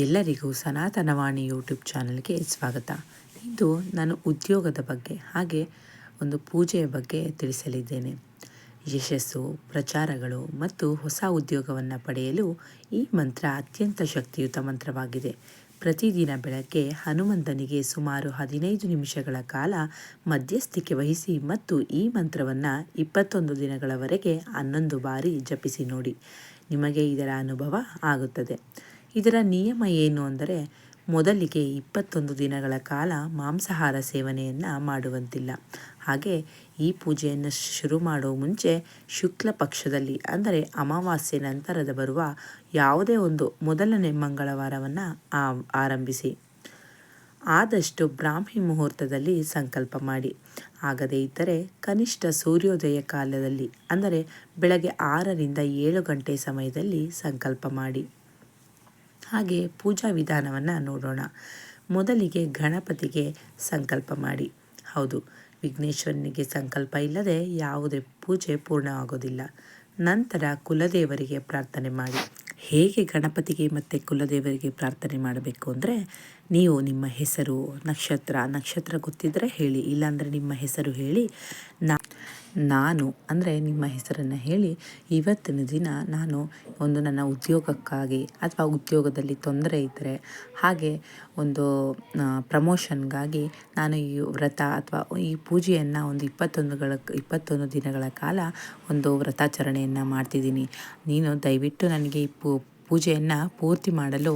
ಎಲ್ಲರಿಗೂ ಸನಾತನವಾಣಿ ಯೂಟ್ಯೂಬ್ ಚಾನಲ್ಗೆ ಸ್ವಾಗತ. ಇಂದು ನಾನು ಉದ್ಯೋಗದ ಬಗ್ಗೆ, ಹಾಗೆ ಒಂದು ಪೂಜೆಯ ಬಗ್ಗೆ ತಿಳಿಸಲಿದ್ದೇನೆ. ಯಶಸ್ಸು, ಪ್ರಚಾರಗಳು ಮತ್ತು ಹೊಸ ಉದ್ಯೋಗವನ್ನು ಪಡೆಯಲು ಈ ಮಂತ್ರ ಅತ್ಯಂತ ಶಕ್ತಿಯುತ ಮಂತ್ರವಾಗಿದೆ. ಪ್ರತಿದಿನ ಬೆಳಗ್ಗೆ ಹನುಮಂತನಿಗೆ ಸುಮಾರು ಹದಿನೈದು ನಿಮಿಷಗಳ ಕಾಲ ಮಧ್ಯಸ್ಥಿಕೆ ವಹಿಸಿ ಮತ್ತು ಈ ಮಂತ್ರವನ್ನು ಇಪ್ಪತ್ತೊಂದು ದಿನಗಳವರೆಗೆ ಹನ್ನೊಂದು ಬಾರಿ ಜಪಿಸಿ ನೋಡಿ. ನಿಮಗೆ ಇದರ ಅನುಭವ ಆಗುತ್ತದೆ. ಇದರ ನಿಯಮ ಏನು ಅಂದರೆ ಮೊದಲಿಗೆ ಇಪ್ಪತ್ತೊಂದು ದಿನಗಳ ಕಾಲ ಮಾಂಸಾಹಾರ ಸೇವನೆಯನ್ನು ಮಾಡುವಂತಿಲ್ಲ. ಹಾಗೆ ಈ ಪೂಜೆಯನ್ನು ಶುರು ಮಾಡುವ ಮುಂಚೆ ಶುಕ್ಲ ಪಕ್ಷದಲ್ಲಿ ಅಂದರೆ ಅಮಾವಾಸ್ಯೆ ನಂತರದ ಬರುವ ಯಾವುದೇ ಒಂದು ಮೊದಲನೇ ಮಂಗಳವಾರವನ್ನು ಆರಂಭಿಸಿ. ಆದಷ್ಟು ಬ್ರಾಹ್ಮಿ ಮುಹೂರ್ತದಲ್ಲಿ ಸಂಕಲ್ಪ ಮಾಡಿ. ಆಗದೇ ಇದ್ದರೆ ಕನಿಷ್ಠ ಸೂರ್ಯೋದಯ ಕಾಲದಲ್ಲಿ ಅಂದರೆ ಬೆಳಗ್ಗೆ ಆರರಿಂದ ಏಳು ಗಂಟೆ ಸಮಯದಲ್ಲಿ ಸಂಕಲ್ಪ ಮಾಡಿ. ಹಾಗೆ ಪೂಜಾ ವಿಧಾನವನ್ನು ನೋಡೋಣ. ಮೊದಲಿಗೆ ಗಣಪತಿಗೆ ಸಂಕಲ್ಪ ಮಾಡಿ. ಹೌದು, ವಿಘ್ನೇಶ್ವರನಿಗೆ ಸಂಕಲ್ಪ ಇಲ್ಲದೆ ಯಾವುದೇ ಪೂಜೆ ಪೂರ್ಣವಾಗೋದಿಲ್ಲ. ನಂತರ ಕುಲದೇವರಿಗೆ ಪ್ರಾರ್ಥನೆ ಮಾಡಿ. ಹೇಗೆ ಗಣಪತಿಗೆ ಮತ್ತು ಕುಲದೇವರಿಗೆ ಪ್ರಾರ್ಥನೆ ಮಾಡಬೇಕು ಅಂದರೆ ನೀವು ನಿಮ್ಮ ಹೆಸರು, ನಕ್ಷತ್ರ ನಕ್ಷತ್ರ ಗೊತ್ತಿದ್ದರೆ ಹೇಳಿ. ಇಲ್ಲಾಂದರೆ ನಿಮ್ಮ ಹೆಸರು ಹೇಳಿ. ನಾ, ನಾನು, ಅಂದರೆ ನಿಮ್ಮ ಹೆಸರನ್ನು ಹೇಳಿ. ಇವತ್ತಿನ ದಿನ ನಾನು ಒಂದು ನನ್ನ ಉದ್ಯೋಗಕ್ಕಾಗಿ ಅಥವಾ ಉದ್ಯೋಗದಲ್ಲಿ ತೊಂದರೆ ಇದ್ದರೆ ಹಾಗೆ ಒಂದು ಪ್ರಮೋಷನ್ಗಾಗಿ ನಾನು ಈ ವ್ರತ ಅಥವಾ ಈ ಪೂಜೆಯನ್ನು ಒಂದು ಇಪ್ಪತ್ತೊಂದುಗಳ ಇಪ್ಪತ್ತೊಂದು ದಿನಗಳ ಕಾಲ ಒಂದು ವ್ರತಾಚರಣೆಯನ್ನು ಮಾಡ್ತಿದ್ದೀನಿ. ನೀನು ದಯವಿಟ್ಟು ನನಗೆ ಈ ಪೂಜೆಯನ್ನು ಪೂರ್ತಿ ಮಾಡಲು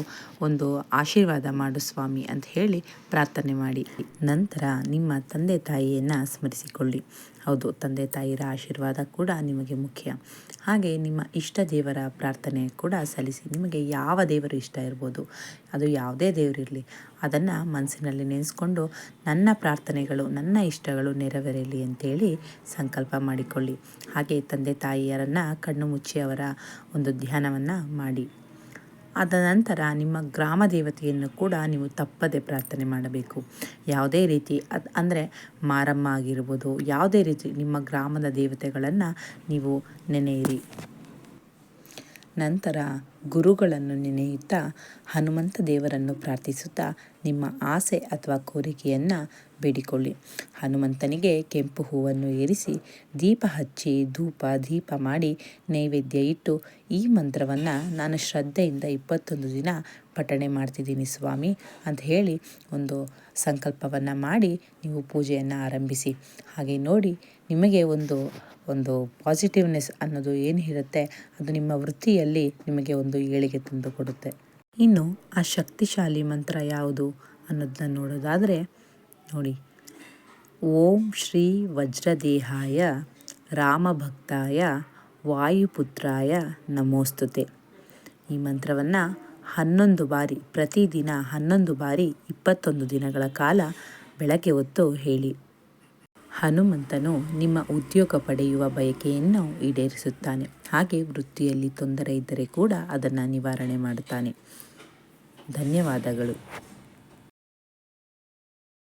ಒಂದು ಆಶೀರ್ವಾದ ಮಾಡು ಸ್ವಾಮಿ ಅಂತ ಹೇಳಿ ಪ್ರಾರ್ಥನೆ ಮಾಡಿ. ನಂತರ ನಿಮ್ಮ ತಂದೆ ತಾಯಿಯನ್ನು ಸ್ಮರಿಸಿಕೊಳ್ಳಿ. ಹೌದು, ತಂದೆ ತಾಯಿಯರ ಆಶೀರ್ವಾದ ಕೂಡ ನಿಮಗೆ ಮುಖ್ಯ. ಹಾಗೆ ನಿಮ್ಮ ಇಷ್ಟ ದೇವರ ಪ್ರಾರ್ಥನೆ ಕೂಡ ಸಲ್ಲಿಸಿ. ನಿಮಗೆ ಯಾವ ದೇವರು ಇಷ್ಟ ಇರ್ಬೋದು, ಅದು ಯಾವುದೇ ದೇವರಿರಲಿ ಅದನ್ನು ಮನಸ್ಸಿನಲ್ಲಿ ನೆನೆಸ್ಕೊಂಡು ನನ್ನ ಪ್ರಾರ್ಥನೆಗಳು, ನನ್ನ ಇಷ್ಟಗಳು ನೆರವೇರಲಿ ಅಂತೇಳಿ ಸಂಕಲ್ಪ ಮಾಡಿಕೊಳ್ಳಿ. ಹಾಗೆ ತಂದೆ ತಾಯಿಯರನ್ನು ಕಣ್ಣು ಮುಚ್ಚಿ ಅವರ ಒಂದು ಧ್ಯಾನವನ್ನು ಮಾಡಿ. ಅದ ನಂತರ ನಿಮ್ಮ ಗ್ರಾಮ ದೇವತೆಯನ್ನು ಕೂಡ ನೀವು ತಪ್ಪದೆ ಪ್ರಾರ್ಥನೆ ಮಾಡಬೇಕು. ಯಾವುದೇ ರೀತಿ ಅದು ಅಂದರೆ ಮಾರಮ್ಮ ಆಗಿರ್ಬೋದು, ಯಾವುದೇ ರೀತಿ ನಿಮ್ಮ ಗ್ರಾಮದ ದೇವತೆಗಳನ್ನು ನೀವು ನೆನೆಯಿರಿ. ನಂತರ ಗುರುಗಳನ್ನು ನೆನೆಯುತ್ತಾ ಹನುಮಂತ ದೇವರನ್ನು ಪ್ರಾರ್ಥಿಸುತ್ತಾ ನಿಮ್ಮ ಆಸೆ ಅಥವಾ ಕೋರಿಕೆಯನ್ನು ಬೇಡಿಕೊಳ್ಳಿ. ಹನುಮಂತನಿಗೆ ಕೆಂಪು ಹೂವನ್ನು ಏರಿಸಿ ದೀಪ ಹಚ್ಚಿ ಧೂಪ ದೀಪ ಮಾಡಿ ನೈವೇದ್ಯ ಇಟ್ಟು ಈ ಮಂತ್ರವನ್ನು ನಾನು ಶ್ರದ್ಧೆಯಿಂದ ಇಪ್ಪತ್ತೊಂದು ದಿನ ಪಠಣೆ ಮಾಡ್ತಿದ್ದೀನಿ ಸ್ವಾಮಿ ಅಂತ ಹೇಳಿ ಒಂದು ಸಂಕಲ್ಪವನ್ನು ಮಾಡಿ ನೀವು ಪೂಜೆಯನ್ನು ಆರಂಭಿಸಿ. ಹಾಗೆ ನೋಡಿ ನಿಮಗೆ ಒಂದು ಒಂದು ಪಾಸಿಟಿವ್ನೆಸ್ ಅನ್ನೋದು ಏನು ಇರುತ್ತೆ ಅದು ನಿಮ್ಮ ವೃತ್ತಿಯಲ್ಲಿ ನಿಮಗೆ ಒಂದು ಏಳಿಗೆ ತಂದು ಕೊಡುತ್ತೆ. ಇನ್ನು ಆ ಶಕ್ತಿಶಾಲಿ ಮಂತ್ರ ಯಾವುದು ಅನ್ನೋದನ್ನ ನೋಡೋದಾದರೆ ನೋಡಿ. ಓಂ ಶ್ರೀ ವಜ್ರದೇಹಾಯ ರಾಮಭಕ್ತಾಯ ವಾಯುಪುತ್ರಾಯ ನಮೋಸ್ತುತೆ. ಈ ಮಂತ್ರವನ್ನು ಹನ್ನೊಂದು ಬಾರಿ, ಪ್ರತಿದಿನ ಹನ್ನೊಂದು ಬಾರಿ, ಇಪ್ಪತ್ತೊಂದು ದಿನಗಳ ಕಾಲ ಬೆಳಗ್ಗೆ ಹೊತ್ತು ಹೇಳಿ. ಹನುಮಂತನು ನಿಮ್ಮ ಉದ್ಯೋಗ ಪಡೆಯುವ ಬಯಕೆಯನ್ನು ಈಡೇರಿಸುತ್ತಾನೆ. ಹಾಗೆ ವೃತ್ತಿಯಲ್ಲಿ ತೊಂದರೆ ಇದ್ದರೆ ಕೂಡ ಅದನ್ನು ನಿವಾರಣೆ ಮಾಡುತ್ತಾನೆ. ಧನ್ಯವಾದಗಳು.